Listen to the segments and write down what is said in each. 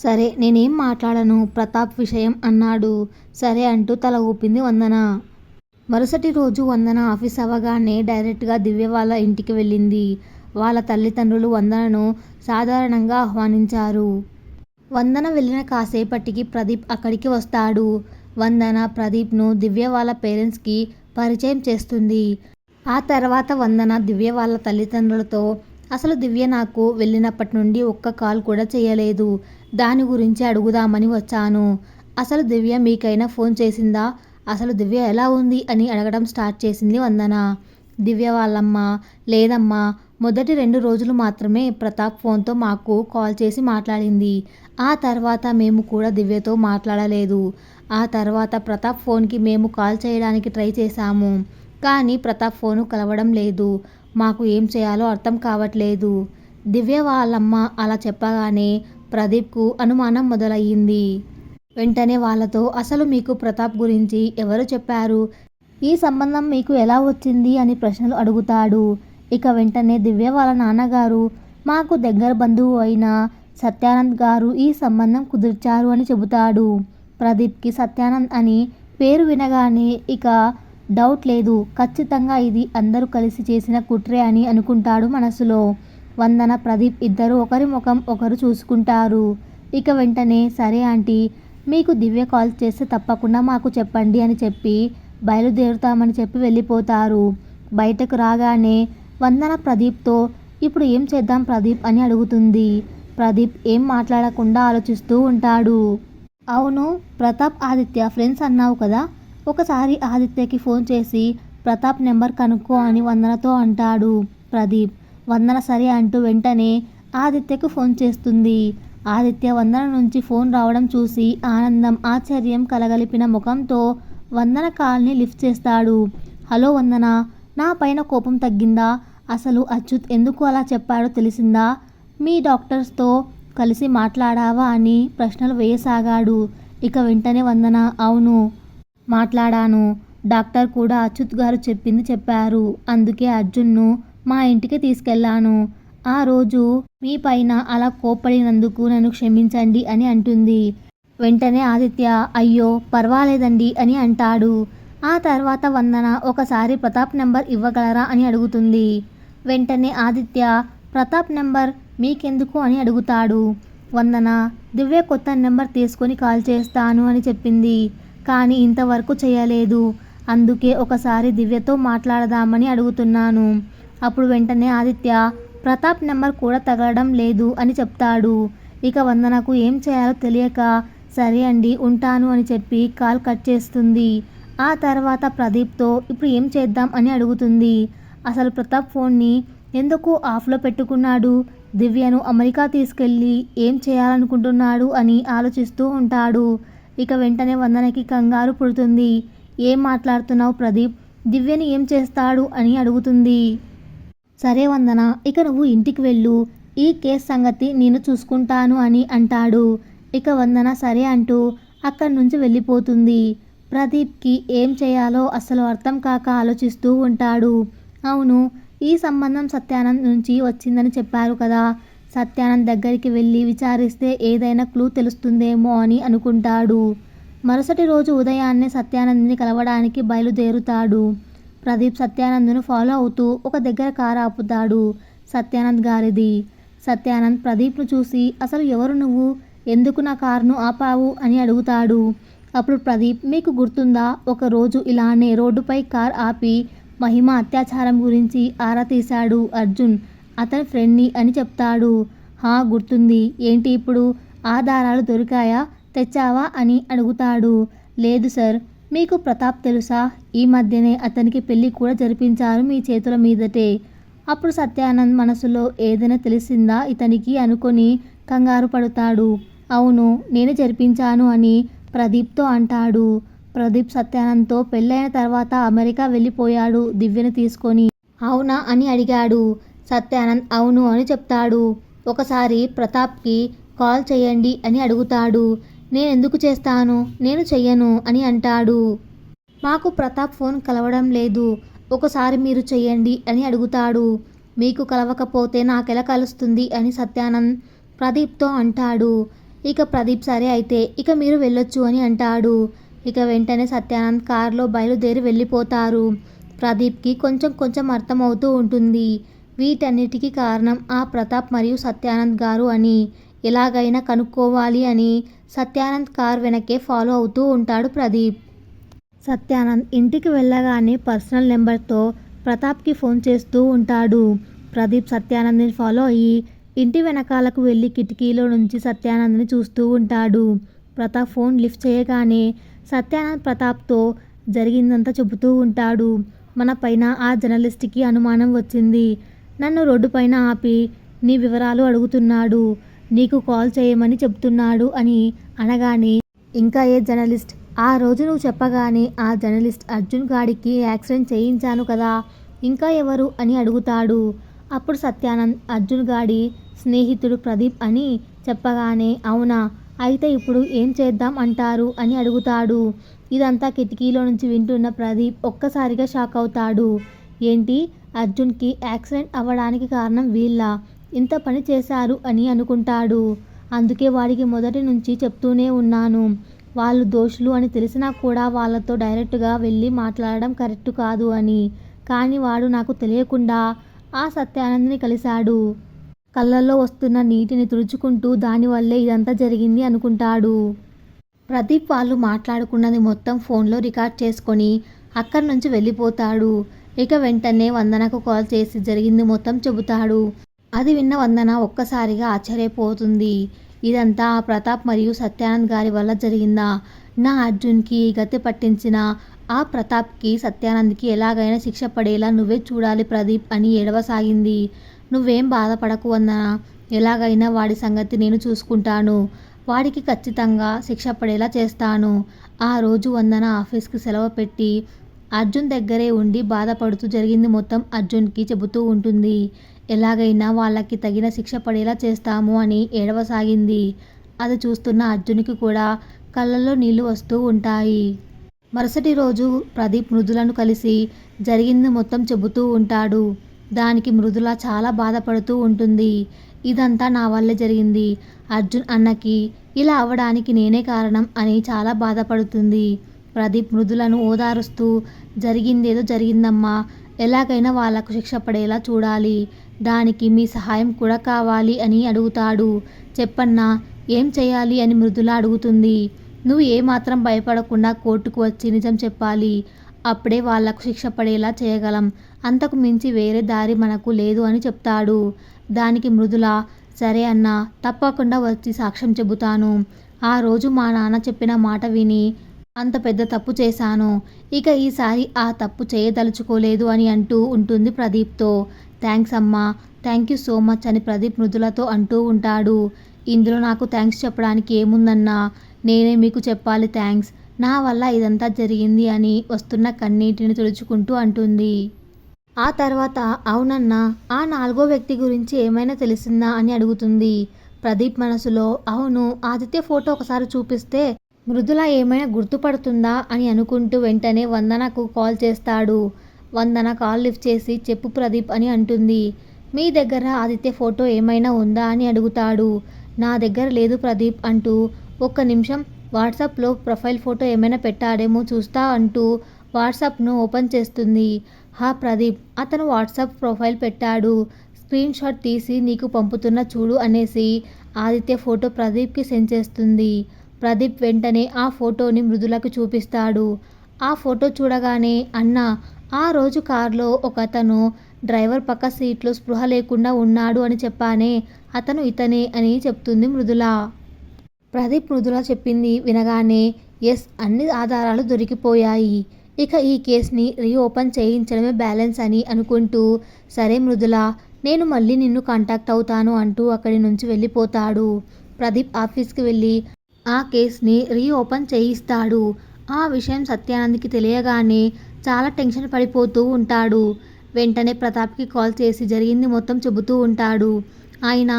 సరే నేనేం మాట్లాడను? ప్రతాప్ విషయం అన్నాడు. సరే అంటూ తల ఊపింది వందన. మరుసటి రోజు వందన ఆఫీస్ అవ్వగానే డైరెక్ట్గా దివ్య వాళ్ళ ఇంటికి వెళ్ళింది. వాళ్ళ తల్లిదండ్రులు వందనను సాధారణంగా ఆహ్వానించారు. వందన వెళ్ళిన కాసేపటికి ప్రదీప్ అక్కడికి వస్తాడు. వందన ప్రదీప్ను దివ్య వాళ్ళ పేరెంట్స్కి పరిచయం చేస్తుంది. ఆ తర్వాత వందన దివ్య వాళ్ళ తల్లిదండ్రులతో అసలు దివ్య నాకు వెళ్ళినప్పటి నుండి ఒక్క కాల్ కూడా చేయలేదు. దాని గురించి అడుగుదామని వచ్చాను. అసలు దివ్య మీకైనా ఫోన్ చేసిందా? అసలు దివ్య ఎలా ఉంది? అని అడగడం స్టార్ట్ చేసింది వందన. దివ్య వాళ్ళమ్మ లేదమ్మా మొదటి రెండు రోజులు మాత్రమే ప్రతాప్ ఫోన్తో మాకు కాల్ చేసి మాట్లాడింది. ఆ తర్వాత మేము కూడా దివ్యతో మాట్లాడలేదు. ఆ తర్వాత ప్రతాప్ ఫోన్కి మేము కాల్ చేయడానికి ట్రై చేశాము. కానీ ప్రతాప్ ఫోను కలవడం లేదు. మాకు ఏం చేయాలో అర్థం కావట్లేదు. దివ్య వాళ్ళమ్మ అలా చెప్పగానే ప్రదీప్కు అనుమానం మొదలయ్యింది. వెంటనే వాళ్ళతో అసలు మీకు ప్రతాప్ గురించి ఎవరు చెప్పారు? ఈ సంబంధం మీకు ఎలా వచ్చింది? అని ప్రశ్నలు అడుగుతాడు. ఇక వెంటనే దివ్య వాళ్ళ నాన్నగారు మాకు దగ్గర బంధువు అయిన సత్యానంద్ గారు ఈ సంబంధం కుదిర్చారు అని చెబుతాడు. ప్రదీప్కి సత్యానంద్ అని పేరు వినగానే ఇక డౌట్ లేదు. ఖచ్చితంగా ఇది అందరూ కలిసి చేసిన కుట్రే అని అనుకుంటాడు మనసులో. వందన ప్రదీప్ ఇద్దరు ఒకరి ముఖం ఒకరు చూసుకుంటారు. ఇక వెంటనే సరే ఆంటీ మీకు దివ్య కాల్ చేస్తే తప్పకుండా మాకు చెప్పండి అని చెప్పి బయలుదేరుతామని చెప్పి వెళ్ళిపోతారు. బయటకు రాగానే వందన ప్రదీప్తో ఇప్పుడు ఏం చేద్దాం ప్రదీప్? అని అడుగుతుంది. ప్రదీప్ ఏం మాట్లాడకుండా ఆలోచిస్తూ ఉంటాడు. అవును ప్రతాప్ ఆదిత్య ఫ్రెండ్స్ అన్నావు కదా? ఒకసారి ఆదిత్యకి ఫోన్ చేసి ప్రతాప్ నెంబర్ కనుక్కో అని వందనతో అంటాడు ప్రదీప్. వందన సరే అంటూ వెంటనే ఆదిత్యకు ఫోన్ చేస్తుంది. ఆదిత్య వందన నుంచి ఫోన్ రావడం చూసి ఆనందం ఆశ్చర్యం కలగలిపిన ముఖంతో వందన కాల్ని లిఫ్ట్ చేస్తాడు. హలో వందన నా పైన కోపం తగ్గిందా? అసలు అచ్యుత్ ఎందుకు అలా చెప్పాడో తెలిసిందా? మీ డాక్టర్స్తో కలిసి మాట్లాడావా? అని ప్రశ్నలు వేయసాగాడు. ఇక వెంటనే వందన అవును మాట్లాడాను. డాక్టర్ కూడా అచ్యుత్ గారు చెప్పింది చెప్పారు. అందుకే అర్జున్ను మా ఇంటికి తీసుకెళ్ళాను ఆ రోజు మీ పైన అలా కోప్పడినందుకు నన్ను క్షమించండి అని అంటుంది. వెంటనే ఆదిత్య అయ్యో పర్వాలేదండి అని అంటాడు. ఆ తర్వాత వందన ఒకసారి ప్రతాప్ నెంబర్ ఇవ్వగలరా అని అడుగుతుంది. వెంటనే ఆదిత్య ప్రతాప్ నెంబర్ మీకెందుకు అని అడుగుతాడు. వందన దివ్య కొత్త నెంబర్ తీసుకొని కాల్ చేస్తాను అని చెప్పింది. కానీ ఇంతవరకు చేయలేదు. అందుకే ఒకసారి దివ్యతో మాట్లాడదామని అడుగుతున్నాను. అప్పుడు వెంటనే ఆదిత్య ప్రతాప్ నెంబర్ కూడా తగలడం లేదు అని చెప్తాడు. ఇక వందనకు ఏం చేయాలో తెలియక సరే అండి ఉంటాను అని చెప్పి కాల్ కట్ చేస్తుంది. ఆ తర్వాత ప్రదీప్తో ఇప్పుడు ఏం చేద్దాం అని అడుగుతుంది. అసలు ప్రతాప్ ఫోన్ని ఎందుకు ఆఫ్లో పెట్టుకున్నాడు? దివ్యను అమెరికా తీసుకెళ్ళి ఏం చేయాలనుకుంటున్నాడు అని ఆలోచిస్తూ ఉంటాడు. ఇక వెంటనే వందనకి కంగారు పుడుతుంది. ఏం మాట్లాడుతున్నావు ప్రదీప్? దివ్యని ఏం చేస్తాడు? అని అడుగుతుంది. సరే వందన ఇక నువ్వు ఇంటికి వెళ్ళు. ఈ కేస్ సంగతి నేను చూసుకుంటాను అని అంటాడు. ఇక వందన సరే అంటూ అక్కడి నుంచి వెళ్ళిపోతుంది. ప్రదీప్కి ఏం చేయాలో అసలు అర్థం కాక ఆలోచిస్తూ ఉంటాడు. అవును ఈ సంబంధం సత్యానంద్ నుంచి వచ్చిందని చెప్పారు కదా. సత్యానంద్ దగ్గరికి వెళ్ళి విచారిస్తే ఏదైనా క్లూ తెలుస్తుందేమో అని అనుకుంటాడు. మరుసటి రోజు ఉదయాన్నే సత్యానంద్ని కలవడానికి బయలుదేరుతాడు. ప్రదీప్ సత్యానంద్ను ఫాలో అవుతూ ఒక దగ్గర కారు ఆపుతాడు సత్యానంద్ గారిది. సత్యానంద్ ప్రదీప్ను చూసి అసలు ఎవరు నువ్వు? ఎందుకు నా కారును ఆపావు? అని అడుగుతాడు. అప్పుడు ప్రదీప్ మీకు గుర్తుందా? ఒక రోజు ఇలానే రోడ్డుపై కార్ ఆపి మహిమ అత్యాచారం గురించి ఆరా తీశాడు అర్జున్. అతని ఫ్రెండ్ని అని చెప్తాడు. హా గుర్తుంది. ఏంటి ఇప్పుడు? ఆధారాలు దొరికాయా? తెచ్చావా? అని అడుగుతాడు. లేదు సార్. మీకు ప్రతాప్ తెలుసా? ఈ మధ్యనే అతనికి పెళ్ళి కూడా జరిపించారు మీ చేతుల మీదటే. అప్పుడు సత్యానంద్ మనసులో ఏదైనా తెలిసిందా? ఇతనికి అనుకొని కంగారు పడతాడు. అవును నేను జరిపించాను అని ప్రదీప్తో అంటాడు. ప్రదీప్ సత్యానంద్తో పెళ్ళైన తర్వాత అమెరికా వెళ్ళిపోయాడు దివ్యను తీసుకొని. అవునా అని అడిగాడు. సత్యానంద్ అవును అని చెప్తాడు. ఒకసారి ప్రతాప్కి కాల్ చేయండి అని అడుగుతాడు. నేను ఎందుకు చేస్తాను? నేను చెయ్యను అని అంటాడు. మాకు ప్రతాప్ ఫోన్ కలవడం లేదు. ఒకసారి మీరు చెయ్యండి అని అడుగుతాడు. మీకు కలవకపోతే నాకెలా కలుస్తుంది అని సత్యానంద్ ప్రదీప్తో అంటాడు. ఇక ప్రదీప్ సరే అయితే ఇక మీరు వెళ్ళొచ్చు అని అంటాడు. ఇక వెంటనే సత్యానంద్ కారులో బయలుదేరి వెళ్ళిపోతారు. ప్రదీప్కి కొంచెం కొంచెం అర్థమవుతూ ఉంటుంది. వీటన్నిటికీ కారణం ఆ ప్రతాప్ మరియు సత్యానంద్ గారు అని. ఎలాగైనా కనుక్కోవాలి అని సత్యానంద్ కార్ వెనకే ఫాలో అవుతూ ఉంటాడు ప్రదీప్. సత్యానంద్ ఇంటికి వెళ్ళగానే పర్సనల్ నెంబర్తో ప్రతాప్కి ఫోన్ చేస్తూ ఉంటాడు. ప్రదీప్ సత్యానంద్ని ఫాలో అయ్యి ఇంటి వెనకాలకు వెళ్ళి కిటికీలో నుంచి సత్యానంద్ని చూస్తూ ఉంటాడు. ప్రతాప్ ఫోన్ లిఫ్ట్ చేయగానే సత్యానంద్ ప్రతాప్తో జరిగిందంతా చెబుతూ ఉంటాడు. మన పైన ఆ జర్నలిస్ట్కి అనుమానం వచ్చింది. నన్ను రోడ్డు పైన ఆపి నీ వివరాలు అడుగుతున్నాడు. నీకు కాల్ చేయమని చెప్తున్నాడు అని అనగానే ఇంకా ఏ జర్నలిస్ట్? ఆ రోజు నువ్వు చెప్పగానే ఆ జర్నలిస్ట్ అర్జున్ గాడికి యాక్సిడెంట్ చేయించాను కదా ఇంకా ఎవరు అని అడుగుతాడు. అప్పుడు సత్యానంద్ అర్జున్ గాడి స్నేహితుడు ప్రదీప్ అని చెప్పగానే అవునా? అయితే ఇప్పుడు ఏం చేద్దాం అంటారు అని అడుగుతాడు. ఇదంతా కిటికీలో నుంచి వింటున్న ప్రదీప్ ఒక్కసారిగా షాక్ అవుతాడు. ఏంటి? అర్జున్కి యాక్సిడెంట్ అవ్వడానికి కారణం వీళ్ళ? ఇంత పని చేశారు అని అనుకుంటాడు. అందుకే వాడికి మొదటి నుంచి చెప్తూనే ఉన్నాను. వాళ్ళు దోషులు అని తెలిసినా కూడా వాళ్ళతో డైరెక్ట్గా వెళ్ళి మాట్లాడడం కరెక్ట్ కాదు అని. కానీ వాడు నాకు తెలియకుండా ఆ సత్యానందని కలిశాడు. కళ్ళల్లో వస్తున్న నీటిని తుడుచుకుంటూ దానివల్లే ఇదంతా జరిగింది అనుకుంటాడు. ప్రదీప్ వాళ్ళు మాట్లాడుకున్నది మొత్తం ఫోన్లో రికార్డ్ చేసుకొని అక్కడి నుంచి వెళ్ళిపోతాడు. ఇక వెంటనే వందనకు కాల్ చేసి జరిగింది మొత్తం చెబుతాడు. అది విన్న వందన ఒక్కసారిగా ఆశ్చర్యపోతుంది. ఇదంతా ఆ ప్రతాప్ మరియు సత్యానంద్ గారి వల్ల జరిగిందా? నా అర్జున్కి గతి పట్టించిన ఆ ప్రతాప్కి సత్యానంద్కి ఎలాగైనా శిక్ష పడేలా నువ్వే చూడాలి ప్రదీప్ అని ఏడవసాగింది. నువ్వేం బాధపడకు వందన. ఎలాగైనా వాడి సంగతి నేను చూసుకుంటాను. వాడికి ఖచ్చితంగా శిక్ష పడేలా చేస్తాను. ఆ రోజు వందన ఆఫీస్కి సెలవు పెట్టి అర్జున్ దగ్గరే ఉండి బాధపడుతూ జరిగింది మొత్తం అర్జున్కి చెబుతూ ఉంటుంది. ఎలాగైనా వాళ్ళకి తగిన శిక్ష పడేలా చేస్తాము అని ఏడవసాగింది. అది చూస్తున్న అర్జున్కి కూడా కళ్ళల్లో నీళ్ళు వస్తూ ఉంటాయి. మరుసటి రోజు ప్రదీప్ మృదులను కలిసి జరిగింది మొత్తం చెబుతూ ఉంటాడు. దానికి మృదుల చాలా బాధపడుతూ ఉంటుంది. ఇదంతా నా వల్లే జరిగింది. అర్జున్ అన్నకి ఇలా అవ్వడానికి నేనే కారణం అని చాలా బాధపడుతుంది. ప్రదీప్ మృదులను ఓదారుస్తూ జరిగిందేదో జరిగిందమ్మా. ఎలాగైనా వాళ్ళకు శిక్ష పడేలా చూడాలి. దానికి మీ సహాయం కూడా కావాలి అని అడుగుతాడు. చెప్పన్నా ఏం చేయాలి అని మృదుల అడుగుతుంది. నువ్వు ఏమాత్రం భయపడకుండా కోర్టుకు వచ్చి నిజం చెప్పాలి. అప్పుడే వాళ్ళకు శిక్ష పడేలా చేయగలం. అంతకు మించి వేరే దారి మనకు లేదు అని చెప్తాడు. దానికి మృదుల సరే అన్న తప్పకుండా వచ్చి సాక్ష్యం చెబుతాను. ఆ రోజు మా నాన్న చెప్పిన మాట విని అంత పెద్ద తప్పు చేశాను. ఇక ఈసారి ఆ తప్పు చేయదలుచుకోలేదు అని అంటూ ఉంటుంది ప్రదీప్తో. థ్యాంక్స్ అమ్మా. థ్యాంక్ యూ సో మచ్ అని ప్రదీప్ మృదులతో అంటూ ఉంటాడు. ఇందులో నాకు థ్యాంక్స్ చెప్పడానికి ఏముందన్నా? నేనే మీకు చెప్పాలి థ్యాంక్స్. నా వల్ల ఇదంతా జరిగింది అని వస్తున్న కన్నీటిని తుడుచుకుంటూ అంటుంది. ఆ తర్వాత అవునన్నా ఆ నాలుగో వ్యక్తి గురించి ఏమైనా తెలిసిందా అని అడుగుతుంది. ప్రదీప్ మనసులో అవును ఆదిత్య ఫోటో ఒకసారి చూపిస్తే మృదుల ఏమైనా గుర్తుపడుతుందా అని అనుకుంటూ వెంటనే వందనకు కాల్ చేస్తాడు. వందన కాల్ లిఫ్ట్ చేసి చెప్పు ప్రదీప్ అని అంటుంది. మీ దగ్గర ఆదిత్య ఫోటో ఏమైనా ఉందా అని అడుగుతాడు. నా దగ్గర లేదు ప్రదీప్ అంటూ ఒక్క నిమిషం వాట్సాప్లో ప్రొఫైల్ ఫోటో ఏమైనా పెట్టాడేమో చూస్తా అంటూ వాట్సాప్ను ఓపెన్ చేస్తుంది. హా ప్రదీప్ అతను వాట్సాప్ ప్రొఫైల్ పెట్టాడు. స్క్రీన్ షాట్ తీసి నీకు పంపుతున్న చూడు అనేసి ఆదిత్య ఫోటో ప్రదీప్కి సెండ్ చేస్తుంది. ప్రదీప్ వెంటనే ఆ ఫోటోని మృదులకు చూపిస్తాడు. ఆ ఫోటో చూడగానే అన్న ఆ రోజు కారులో ఒక అతను డ్రైవర్ పక్క సీట్లో స్పృహ లేకుండా ఉన్నాడు అని చెప్పానే అతను ఇతనే అని చెప్తుంది మృదుల. ప్రదీప్ మృదుల చెప్పింది వినగానే ఎస్ అన్ని ఆధారాలు దొరికిపోయాయి. ఇక ఈ కేసుని రీఓపెన్ చేయించడమే బ్యాలెన్స్ అని అనుకుంటూ సరే మృదుల నేను మళ్ళీ నిన్ను కాంటాక్ట్ అవుతాను అంటూ అక్కడి నుంచి వెళ్ళిపోతాడు. ప్రదీప్ ఆఫీస్కి వెళ్ళి ఆ కేసుని రీఓపెన్ చేయిస్తాడు. ఆ విషయం సత్యానంద్కి తెలియగానే చాలా టెన్షన్ పడిపోతూ ఉంటాడు. వెంటనే ప్రతాప్కి కాల్ చేసి జరిగింది మొత్తం చెబుతూ ఉంటాడు. ఆయన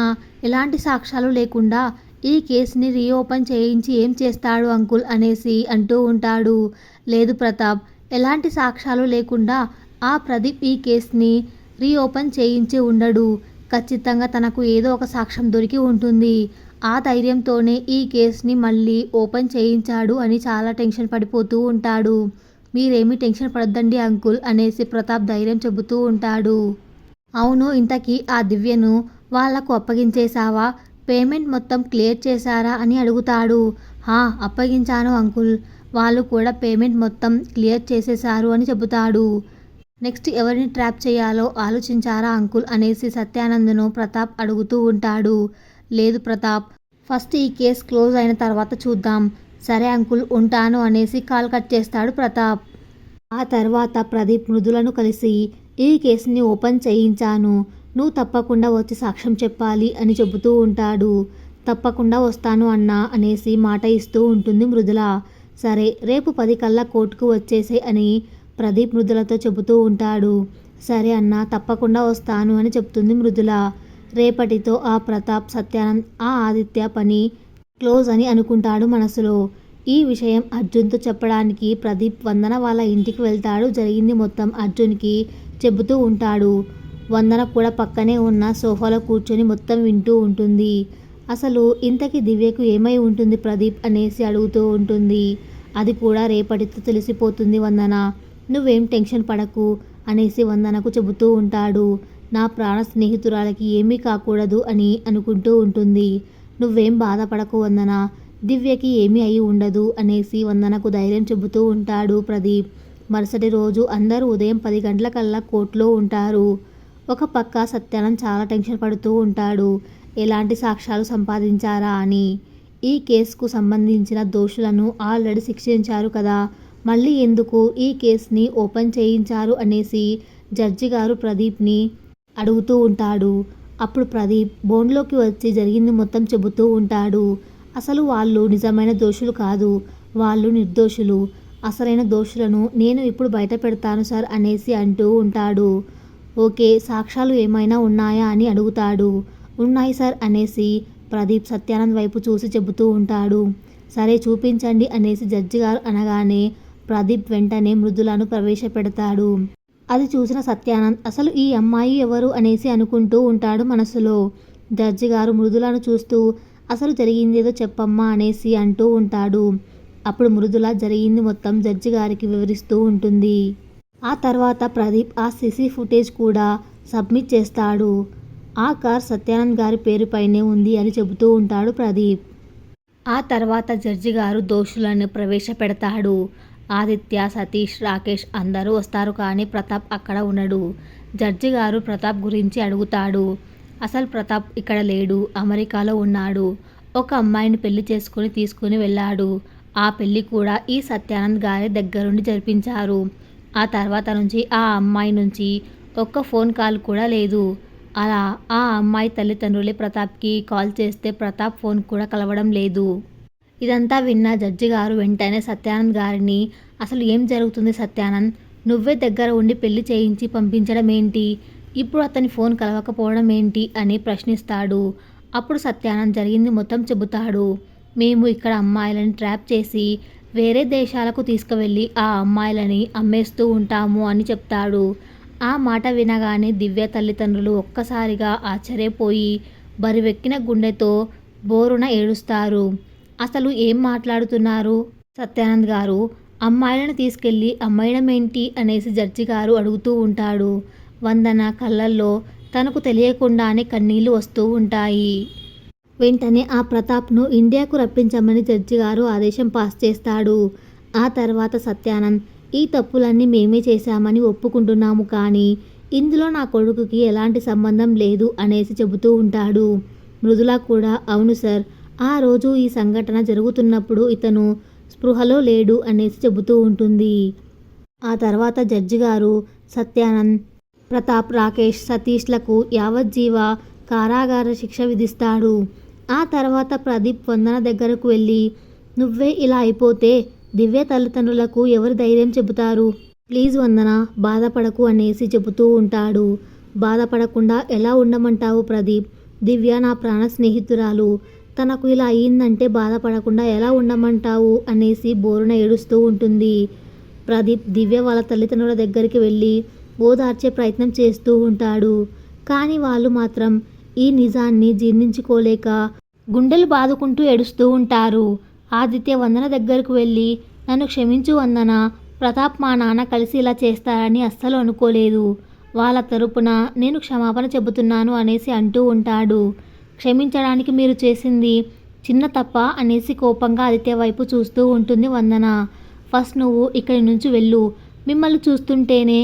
ఎలాంటి సాక్ష్యాలు లేకుండా ఈ కేసుని రీఓపెన్ చేయించి ఏం చేస్తాడు అంకుల్ అనేసి అంటూ ఉంటాడు. లేదు ప్రతాప్ ఎలాంటి సాక్ష్యాలు లేకుండా ఆ ప్రదీప్ ఈ కేసుని రీఓపెన్ చేయించి ఉండడు. ఖచ్చితంగా తనకు ఏదో ఒక సాక్ష్యం దొరికి ఉంటుంది. ఆ ధైర్యంతోనే ఈ కేసుని మళ్ళీ ఓపెన్ చేయించాడు అని చాలా టెన్షన్ పడిపోతూ ఉంటాడు. మీరేమీ టెన్షన్ పడొద్దండి అంకుల్ అనేసి ప్రతాప్ ధైర్యం చెబుతూ ఉంటాడు. అవును ఇంతకీ ఆ దివ్యను వాళ్ళకు అప్పగించేశావా? పేమెంట్ మొత్తం క్లియర్ చేశారా అని అడుగుతాడు. హా అప్పగించాను అంకుల్. వాళ్ళు కూడా పేమెంట్ మొత్తం క్లియర్ చేసేశారు అని చెబుతాడు. నెక్స్ట్ ఎవరిని ట్రాప్ చేయాలో ఆలోచించారా అంకుల్ అనేసి సత్యానందను ప్రతాప్ అడుగుతూ ఉంటాడు. లేదు ప్రతాప్. ఫస్ట్ ఈ కేసు క్లోజ్ అయిన తర్వాత చూద్దాం. సరే అంకుల్ ఉంటాను అనేసి కాల్ కట్ చేస్తాడు ప్రతాప్. ఆ తర్వాత ప్రదీప్ మృదులను కలిసి ఈ కేసుని ఓపెన్ చేయించాను. నువ్వు తప్పకుండా వచ్చి సాక్ష్యం చెప్పాలి అని చెబుతూ ఉంటాడు. తప్పకుండా వస్తాను అన్నా అనేసి మాట ఇస్తూ ఉంటుంది మృదుల. సరే రేపు పది కల్లా కోర్టుకు వచ్చేసే అని ప్రదీప్ మృదులతో చెబుతూ ఉంటాడు. సరే అన్నా తప్పకుండా వస్తాను అని చెప్తుంది మృదుల. రేపటితో ఆ ప్రతాప్ సత్యానంద్ ఆ ఆదిత్య పని క్లోజ్ అని అనుకుంటాడు మనసులో. ఈ విషయం అర్జున్తో చెప్పడానికి ప్రదీప్ వందన వాళ్ళ ఇంటికి వెళ్తాడు. జరిగింది మొత్తం అర్జున్కి చెబుతూ ఉంటాడు. వందన కూడా పక్కనే ఉన్న సోఫాలో కూర్చొని మొత్తం వింటూ ఉంటుంది. అసలు ఇంతకీ దివ్యకు ఏమై ఉంటుంది ప్రదీప్ అనేసి అడుగుతూ ఉంటుంది. అది కూడా రేపటితో తెలిసిపోతుంది వందన. నువ్వేం టెన్షన్ పడకు అనేసి వందనకు చెబుతూ ఉంటాడు. నా ప్రాణ స్నేహితురాలకి ఏమీ కాకూడదు అని అనుకుంటూ ఉంటుంది. నువ్వేం బాధపడకు వందన? దివ్యకి ఏమీ అయి ఉండదు అనేసి వందనకు ధైర్యం చెబుతూ ఉంటాడు ప్రదీప్. మరుసటి రోజు అందరూ ఉదయం పది గంటలకల్లా కోర్టులో ఉంటారు. ఒక పక్క సత్యానం చాలా టెన్షన్ పడుతూ ఉంటాడు. ఎలాంటి సాక్ష్యాలు సంపాదించారా అని. ఈ కేసుకు సంబంధించిన దోషులను ఆల్రెడీ శిక్షించారు కదా. మళ్ళీ ఎందుకు ఈ కేసుని ఓపెన్ చేయించారు అనేసి జడ్జి గారు ప్రదీప్ని అడుగుతూ ఉంటాడు. అప్పుడు ప్రదీప్ బోన్లోకి వచ్చి జరిగింది మొత్తం చెబుతూ ఉంటాడు. అసలు వాళ్ళు నిజమైన దోషులు కాదు. వాళ్ళు నిర్దోషులు. అసలైన దోషులను నేను ఇప్పుడు బయట పెడతాను సార్ అనేసి అంటూ ఉంటాడు. ఓకే సాక్ష్యాలు ఏమైనా ఉన్నాయా అని అడుగుతాడు. ఉన్నాయి సార్ అనేసి ప్రదీప్ సత్యానంద్ వైపు చూసి చెబుతూ ఉంటాడు. సరే చూపించండి అనేసి జడ్జి గారు అనగానే ప్రదీప్ వెంటనే మృదులను ప్రవేశపెడతాడు. అది చూసిన సత్యానంద్ అసలు ఈ అమ్మాయి ఎవరు? అనేసి అనుకుంటూ ఉంటాడు మనసులో. జడ్జి గారు మృదులను చూస్తూ అసలు జరిగిందేదో చెప్పమ్మా అనేసి అంటూ ఉంటాడు. అప్పుడు మృదుల జరిగింది మొత్తం జడ్జి గారికి వివరిస్తూ ఉంటుంది. ఆ తర్వాత ప్రదీప్ ఆ సిసి ఫుటేజ్ కూడా సబ్మిట్ చేస్తాడు. ఆ కార్ సత్యానంద్ గారి పేరుపైనే ఉంది అని చెబుతూ ఉంటాడు ప్రదీప్. ఆ తర్వాత జడ్జి గారు దోషులను ప్రవేశపెడతాడు. ఆదిత్య సతీష్ రాకేష్ అందరూ వస్తారు కానీ ప్రతాప్ అక్కడ ఉండడు. జడ్జి గారు ప్రతాప్ గురించి అడుగుతాడు. అసలు ప్రతాప్ ఇక్కడ లేడు అమెరికాలో ఉన్నాడు. ఒక అమ్మాయిని పెళ్ళి చేసుకుని తీసుకుని వెళ్ళాడు. ఆ పెళ్ళి కూడా ఈ సత్యానంద్ గారి దగ్గరుండి జరిపించారు. ఆ తర్వాత నుంచి ఆ అమ్మాయి నుంచి ఒక్క ఫోన్ కాల్ కూడా లేదు. అలా ఆ అమ్మాయి తల్లిదండ్రులే ప్రతాప్కి కాల్ చేస్తే ప్రతాప్ ఫోన్ కూడా కలవడం లేదు. ఇదంతా విన్న జడ్జి గారు వెంటనే సత్యానంద్ గారిని అసలు ఏం జరుగుతుంది సత్యానంద్? నువ్వే దగ్గర ఉండి పెళ్ళి చేయించి పంపించడం ఏంటి? ఇప్పుడు అతని ఫోన్ కలవకపోవడం ఏంటి? అని ప్రశ్నిస్తాడు. అప్పుడు సత్యానంద్ జరిగింది మొత్తం చెబుతాడు. మేము ఇక్కడ అమ్మాయిలను ట్రాప్ చేసి వేరే దేశాలకు తీసుకువెళ్ళి ఆ అమ్మాయిలని అమ్మేస్తూ ఉంటాము అని చెప్తాడు. ఆ మాట వినగానే దివ్య తల్లిదండ్రులు ఒక్కసారిగా ఆశ్చర్యపోయి బరివెక్కిన గుండెతో బోరున ఏడుస్తారు. అసలు ఏం మాట్లాడుతున్నారు? సత్యానంద్ గారు అమ్మాయిలను తీసుకెళ్ళి అమ్మాయడం ఏంటి అనేసి జడ్జి గారు అడుగుతూ ఉంటాడు. వందన కళ్ళల్లో తనకు తెలియకుండానే కన్నీళ్ళు వస్తూ ఉంటాయి. వెంటనే ఆ ప్రతాప్ను ఇండియాకు రప్పించమని జడ్జి గారు ఆదేశం పాస్ చేస్తాడు. ఆ తర్వాత సత్యానంద్ ఈ తప్పులన్నీ మేమే చేశామని ఒప్పుకుంటున్నాము కానీ ఇందులో నా కొడుకుకి ఎలాంటి సంబంధం లేదు అనేసి చెబుతూ ఉంటాడు. మృదుల కూడా అవును సార్ ఆ రోజు ఈ సంఘటన జరుగుతున్నప్పుడు ఇతను స్పృహలో లేడు అనేసి చెబుతూ ఉంటుంది. ఆ తర్వాత జడ్జి గారు సత్యానంద్ ప్రతాప్ రాకేష్ సతీష్లకు యావజ్జీవ కారాగార శిక్ష విధిస్తాడు. ఆ తర్వాత ప్రదీప్ వందన దగ్గరకు వెళ్ళి నువ్వే ఇలా అయిపోతే దివ్య తల్లిదండ్రులకు ఎవరు ధైర్యం చెబుతారు? ప్లీజ్ వందన బాధపడకు అనేసి చెబుతూ ఉంటాడు. బాధపడకుండా ఎలా ఉండమంటావు ప్రదీప్? దివ్య నా ప్రాణ స్నేహితురాలు. తనకు ఇలా అయ్యిందంటే బాధపడకుండా ఎలా ఉండమంటావు? అనేసి బోరున ఏడుస్తూ ఉంటుంది. ప్రదీప్ దివ్య వాళ్ళ తల్లిదండ్రుల దగ్గరికి వెళ్ళి ఓదార్చే ప్రయత్నం చేస్తూ ఉంటాడు. కానీ వాళ్ళు మాత్రం ఈ నిజాన్ని జీర్ణించుకోలేక గుండెలు బాదుకుంటూ ఏడుస్తూ ఉంటారు. ఆదిత్య వందన దగ్గరకు వెళ్ళి నన్ను క్షమించు వందన? ప్రతాప్ మా నాన్న కలిసి ఇలా చేస్తారని అస్సలు అనుకోలేదు. వాళ్ళ తరపున నేను క్షమాపణ చెబుతున్నాను అనేసి అంటూ ఉంటాడు. క్షమించడానికి మీరు చేసింది చిన్న తప్ప అనేసి కోపంగా ఆదిత్య వైపు చూస్తూ ఉంటుంది వందన. ఫస్ట్ నువ్వు ఇక్కడి నుంచి వెళ్ళు. మిమ్మల్ని చూస్తుంటేనే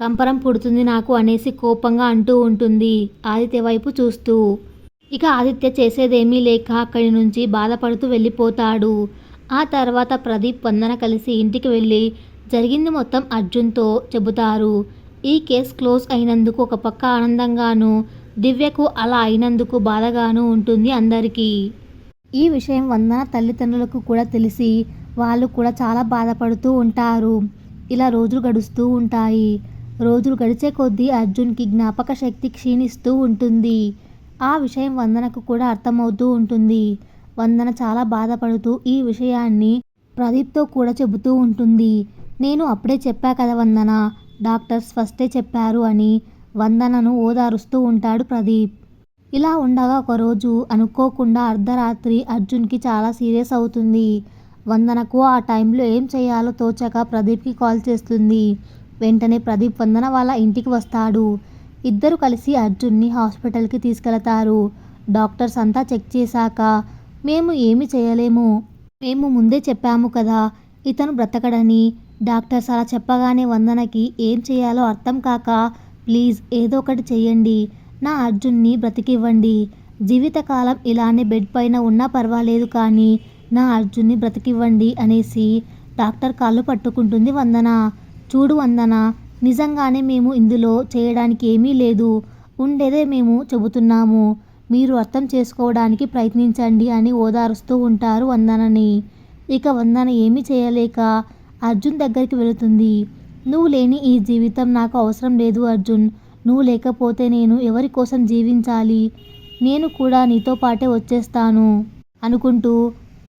కంపరం పుడుతుంది నాకు అనేసి కోపంగా అంటూ ఉంటుంది ఆదిత్య వైపు చూస్తూ. ఇక ఆదిత్య చేసేదేమీ లేక అక్కడి నుంచి బాధపడుతూ వెళ్ళిపోతాడు. ఆ తర్వాత ప్రదీప్ వందన కలిసి ఇంటికి వెళ్ళి జరిగింది మొత్తం అర్జున్తో చెబుతారు. ఈ కేస్ క్లోజ్ అయినందుకు ఒక పక్క ఆనందంగాను దివ్యకు అలా అయినందుకు బాధగాను ఉంటుంది అందరికీ. ఈ విషయం వందన తల్లిదండ్రులకు కూడా తెలిసి వాళ్ళు కూడా చాలా బాధపడుతూ ఉంటారు. ఇలా రోజులు గడుస్తూ ఉంటాయి. రోజులు గడిచే కొద్దీ అర్జున్కి జ్ఞాపక శక్తి క్షీణిస్తూ ఉంటుంది. ఆ విషయం వందనకు కూడా అర్థమవుతూ ఉంటుంది. వందన చాలా బాధపడుతూ ఈ విషయాన్ని ప్రదీప్తో కూడా చెబుతూ ఉంటుంది. నేను అప్పుడే చెప్పా కదా వందన డాక్టర్స్ ఫస్టే చెప్పారు అని వందనను ఓదారుస్తూ ఉంటాడు ప్రదీప్. ఇలా ఉండగా ఒకరోజు అనుకోకుండా అర్ధరాత్రి అర్జున్కి చాలా సీరియస్ అవుతుంది. వందనకు ఆ టైంలో ఏం చేయాలో తోచక ప్రదీప్కి కాల్ చేస్తుంది. వెంటనే ప్రదీప్ వందన వాళ్ళ ఇంటికి వస్తాడు. ఇద్దరు కలిసి అర్జున్ని హాస్పిటల్కి తీసుకెళతారు. డాక్టర్స్ అంతా చెక్ చేశాక మేము ఏమి చేయలేము. మేము ముందే చెప్పాము కదా ఇతను బ్రతకడని. డాక్టర్స్ అలా చెప్పగానే వందనకి ఏం చేయాలో అర్థం కాక ప్లీజ్ ఏదో ఒకటి చెయ్యండి. నా అర్జున్ని బ్రతికివ్వండి. జీవితకాలం ఇలానే బెడ్ పైన ఉన్నా పర్వాలేదు కానీ నా అర్జున్ని బ్రతికివ్వండి అనేసి డాక్టర్ కాళ్ళు పట్టుకుంటుంది వందన. చూడు వందన నిజంగానే మేము ఇందులో చేయడానికి ఏమీ లేదు. ఉండేదే మేము చెబుతున్నాము. మీరు అర్థం చేసుకోవడానికి ప్రయత్నించండి అని ఓదారుస్తూ ఉంటారు వందనని. ఇక వందన ఏమీ చేయలేక అర్జున్ దగ్గరికి వెళుతుంది. నువ్వు లేని ఈ జీవితం నాకు అవసరం లేదు అర్జున్. నువ్వు లేకపోతే నేను ఎవరి కోసం జీవించాలి? నేను కూడా నీతో పాటే వచ్చేస్తాను అనుకుంటూ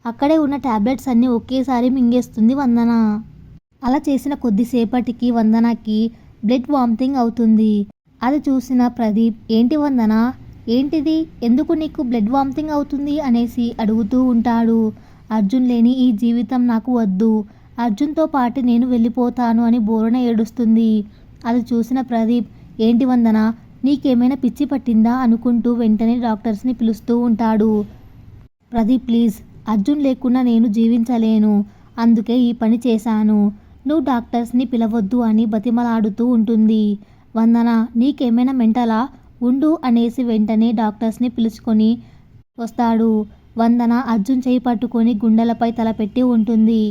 అక్కడే ఉన్న టాబ్లెట్స్ అన్నీ ఒకేసారి మింగేస్తుంది వందన. అలా చేసిన కొద్దిసేపటికి వందనకి బ్లడ్ వామిటింగ్ అవుతుంది. అది చూసిన ప్రదీప్ ఏంటి వందన? ఏంటిది? ఎందుకు నీకు బ్లడ్ వామిటింగ్ అవుతుంది? అనేసి అడుగుతూ ఉంటాడు. అర్జున్ లేని ఈ జీవితం నాకు వద్దు. అర్జున్తో పాటు నేను వెళ్ళిపోతాను అని బోరున ఏడుస్తుంది. అది చూసిన ప్రదీప్ ఏంటి వందన నీకేమైనా పిచ్చి పట్టిందా? అనుకుంటూ వెంటనే డాక్టర్స్ని పిలుస్తూ ఉంటాడు. ప్రదీప్ ప్లీజ్ అర్జున్ లేకుండా నేను జీవించలేను. అందుకే ఈ పని చేశాను. నువ్వు డాక్టర్స్ని పిలవద్దు అని బతిమలాడుతూ ఉంటుంది. వందన నీకేమైనా మెంటలా? ఉండు అనేసి వెంటనే డాక్టర్స్ని పిలుచుకొని వస్తాడు. వందన అర్జున్ చేయి పట్టుకొని గుండెలపై తలపెట్టి ఉంటుంది.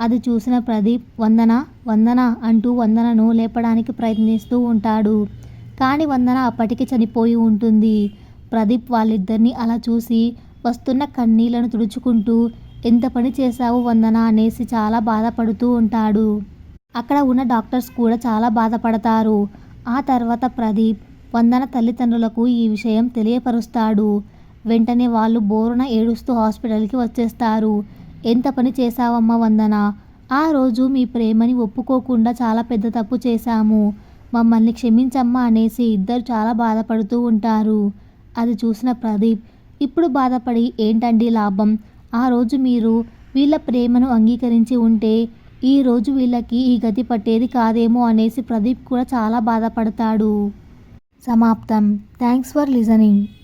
అది చూసిన ప్రదీప్ వందన వందన అంటూ వందనను లేపడానికి ప్రయత్నిస్తూ ఉంటాడు. కానీ వందన అప్పటికి చనిపోయి ఉంటుంది. ప్రదీప్ వాళ్ళిద్దరిని అలా చూసి వస్తున్న కన్నీళ్ళను తుడుచుకుంటూ ఎంత పని చేశావు వందన అనేసి చాలా బాధపడుతూ ఉంటాడు. అక్కడ ఉన్న డాక్టర్స్ కూడా చాలా బాధపడతారు. ఆ తర్వాత ప్రదీప్ వందన తల్లిదండ్రులకు ఈ విషయం తెలియపరుస్తాడు. వెంటనే వాళ్ళు బోరున ఏడుస్తూ హాస్పిటల్కి వచ్చేస్తారు. ఎంత పని చేశావమ్మా వందన? ఆ రోజు మీ ప్రేమని ఒప్పుకోకుండా చాలా పెద్ద తప్పు చేశాము. మమ్మల్ని క్షమించమ్మా అనేసి ఇద్దరు చాలా బాధపడుతూ ఉంటారు. అది చూసిన ప్రదీప్ ఇప్పుడు బాధపడి ఏంటండి లాభం? ఆ రోజు మీరు వీళ్ళ ప్రేమను అంగీకరించి ఉంటే ఈ రోజు వీళ్ళకి ఈ గతి పట్టేది కాదేమో అనేసి ప్రదీప్ కూడా చాలా బాధపడతాడు. సమాప్తం. Thanks for listening.